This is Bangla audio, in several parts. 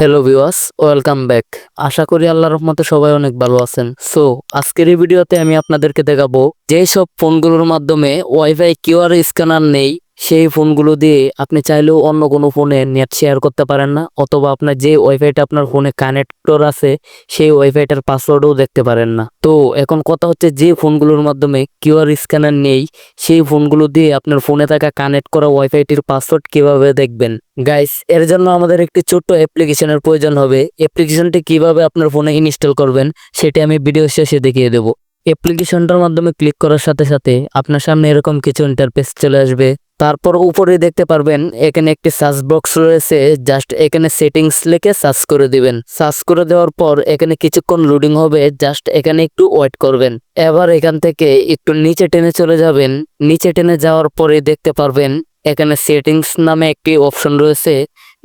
হ্যালো ভিওয়ার্স ওয়েলকাম ব্যাক আশা করি আল্লাহ রহমতে সবাই অনেক ভালো আছেন। সো আজকের এই ভিডিওতে আমি আপনাদেরকে দেখাবো যেসব ফোনগুলোর মাধ্যমে ওয়াইফাই কিউআর স্ক্যানার নেই। সেই ফোনগুলো দিয়ে আপনি চাইলেও অন্য কোনো ফোনে নেট শেয়ার করতে পারেন না, অথবা আপনার যে ওয়াইফাইটা আপনার ফোনে কানেক্টর আছে, সেই ওয়াইফাইটার পাসওয়ার্ডও দেখতে পারেন না। তো এখন কথা হচ্ছে যে ফোনগুলোর মাধ্যমে কিউআর স্ক্যানার নেই, সেই ফোনগুলো দিয়ে আপনার ফোনে থাকা কানেক্ট করা ওয়াইফাইটির পাসওয়ার্ড কীভাবে দেখবেন? গাইস এর জন্য আমাদের একটি ছোট্ট অ্যাপ্লিকেশনের প্রয়োজন হবে। অ্যাপ্লিকেশনটি কীভাবে আপনার ফোনে ইনস্টল করবেন, সেটি আমি ভিডিও শেষে দেখিয়ে দেবো। অ্যাপ্লিকেশনটার মাধ্যমে ক্লিক করার সাথে সাথে আপনার সামনে এরকম কিছু ইন্টারফেস চলে আসবে। তারপর উপরে দেখতে পারবেন, এখানে একটি সার্চ বক্স রয়েছে জাস্ট এখানে সেটিংস লিখে সার্চ করে দিবেন। সার্চ করে দেওয়ার পর এখানে কিছুক্ষণ লোডিং হবে জাস্ট এখানে একটু ওয়েট করবেন। এবার এখান থেকে একটু নিচে টেনে চলে যাবেন। নিচে টেনে যাওয়ার পরে দেখতে পারবেন, এখানে সেটিংস নামে একটি অপশন রয়েছে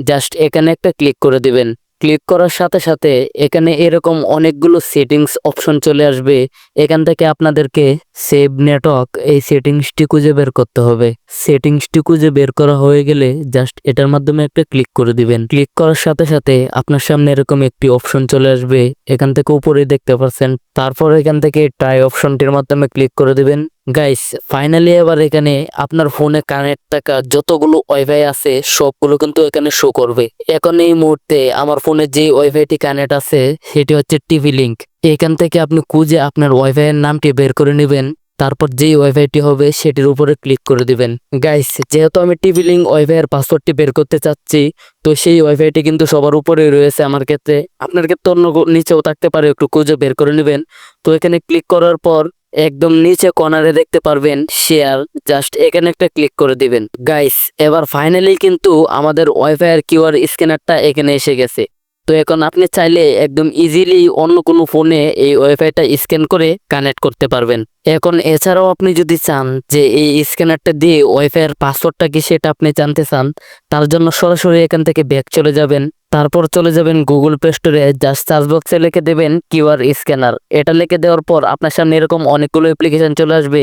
জাস্ট এখানে একটা ক্লিক করে দিবেন। ক্লিক করার সাথে সাথে এখানে এরকম অনেকগুলো সেটিংস অপশন চলে আসবে। এখান থেকে আপনাদেরকে সেভ নেটওয়ার্ক এই সেটিংসটি খুঁজে বের করতে হবে। সেটিংসটি খুঁজে বের করা হয়ে গেলে জাস্ট এটার মাধ্যমে একটা ক্লিক করে দিবেন। ক্লিক করার সাথে সাথে আপনার সামনে এরকম একটি অপশন চলে আসবে। এখান থেকে উপরে দেখতে পাচ্ছেন। তারপর এখান থেকে ট্রাই অপশনটির মাধ্যমে ক্লিক করে দিবেন। গাইস ফাইনালি এবার এখানে আপনার ফোনে কানেক্ট থাকা যতগুলো ওয়াইফাই আছে, সবগুলো কিন্তু এখানে শো করবে। এখন এই মুহূর্তে আমার ফোনে যে ওয়াইফাইটি কানেক্ট আছে, সেটি হচ্ছে টিভি লিংক এখান থেকে আপনি খুঁজে আপনার ওয়াইফাই এর নামটি বের করে নেবেন, তারপর যেই ওয়াইফাইটি হবে, সেটির উপরে ক্লিক করে দিবেন। গাইস যেহেতু আমি টিভি লিঙ্ক ওয়াইফাই এর পাসওয়ার্ডটি বের করতে চাচ্ছি, তো সেই ওয়াইফাইটি কিন্তু সবার উপরে রয়েছে আমার ক্ষেত্রে। আপনার ক্ষেত্রে অন্য নিচেও থাকতে পারে, একটু খুঁজে বের করে নেবেন। তো এখানে ক্লিক করার পর একদম নিচে কর্নারে দেখতে পারবেন শেয়ার জাস্ট এখানে একটা ক্লিক করে দিবেন। গাইস এবার ফাইনালি কিন্তু আমাদের ওয়াইফাই এর কিউআর স্ক্যানারটা এখানে এসে গেছে। তো এখন আপনি চাইলে একদম ইজিলি অন্য কোনো ফোনে এই ওয়াইফাইটা স্ক্যান করে কানেক্ট করতে পারবেন। এখন এছাড়াও আপনি যদি চান যে এই স্ক্যানারটা দিয়ে ওয়াইফাই এর পাসওয়ার্ডটা কি সেটা আপনি জানতে চান, তার জন্য সরাসরি এখান থেকে ব্যাক চলে যাবেন। তারপর চলে যাবেন গুগল প্লে স্টোরে জাস্ট সার্চ বক্সে লিখে দেবেন কিউআর স্ক্যানার এটা লিখে দেওয়ার পর আপনার সামনে এরকম অনেকগুলো অ্যাপ্লিকেশন চলে আসবে।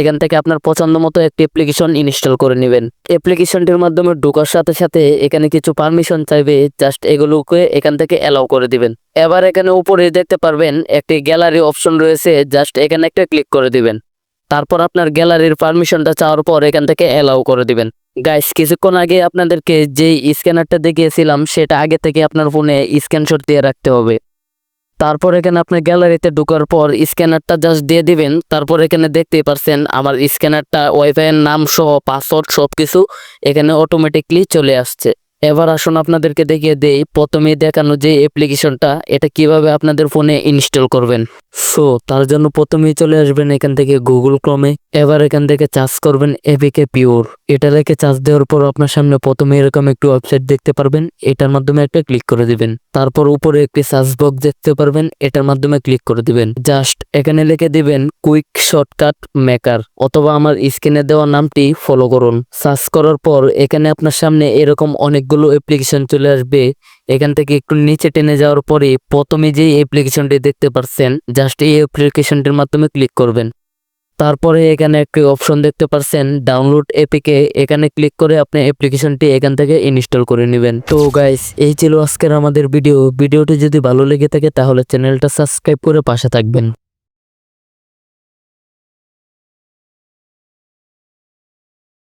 এখান থেকে আপনার পছন্দ মতো একটি অ্যাপ্লিকেশন ইনস্টল করে নেবেন। অ্যাপ্লিকেশনটির মাধ্যমে ঢোকার সাথে সাথে এখানে কিছু পারমিশন চাইবে। জাস্ট এগুলোকে এখান থেকে অ্যালাউ করে দিবেন। এবার এখানে উপরে দেখতে পারবেন একটি গ্যালারি অপশন রয়েছে। জাস্ট এখানে একটা ক্লিক করে দিবেন। তারপর আপনার গ্যালারির পারমিশনটা চাওয়ার পর এখান থেকে অ্যালাউ করে দিবেন। গাইস কিছুক্ষণ আগে আপনাদেরকে যে স্ক্যানারটা দেখিয়েছিলাম, সেটা আগে থেকে আপনার ফোনে স্ক্যানশট দিয়ে রাখতে হবে। তারপর এখানে আপনার গ্যালারিতে ঢোকার পর স্ক্যানারটা জাস্ট দিয়ে দিবেন। তারপর এখানে দেখতেই পারছেন আমার স্ক্যানারটা ওয়াইফাই এর নাম সহ পাসওয়ার্ড সব কিছু এখানে অটোমেটিকলি চলে আসছে। এবার আসুন আপনাদেরকে দেখিয়ে দেই। প্রথমে দেখানো যে অ্যাপ্লিকেশনটা এটা কীভাবে আপনাদের ফোনে ইনস্টল করবেন। সো তার জন্য প্রথমেই চলে আসবেন এখান থেকে গুগল ক্রমে এবার এখান থেকে চার্জ করবেন এপিকে পিওর এটা রেখে চার্জ দেওয়ার পর আপনার সামনে প্রথমে এরকম একটি ওয়েবসাইট দেখতে পারবেন। এটার মাধ্যমে একটা ক্লিক করে দিবেন। তারপর উপরে একটি সার্চ বক্স দেখতে পারবেন। এটার মাধ্যমে ক্লিক করে দিবেন। জাস্ট এখানে লিখে দিবেন কুইক শর্টকাট মেকার অথবা আমার স্ক্রিনে দেওয়া নামটি ফলো করুন। সার্চ করার পর এখানে আপনার সামনে এরকম অনেকগুলো অ্যাপ্লিকেশন চলে আসবে। এখান থেকে একটু নিচে টেনে যাওয়ার পরে প্রথমে যে অ্যাপ্লিকেশনটি দেখতে পাচ্ছেন জাস্ট এই অ্যাপ্লিকেশনটির মাধ্যমে ক্লিক করবেন। তারপরে এখানে একটি অপশন দেখতে পাচ্ছেন ডাউনলোড এপিকে এখানে ক্লিক করে আপনি অ্যাপ্লিকেশনটি এখান থেকে ইনস্টল করে নেবেন। তো গাইস এই ছিল আজকের আমাদের ভিডিও ভিডিওটি যদি ভালো লেগে থাকে তাহলে চ্যানেলটা সাবস্ক্রাইব করে পাশে থাকবেন।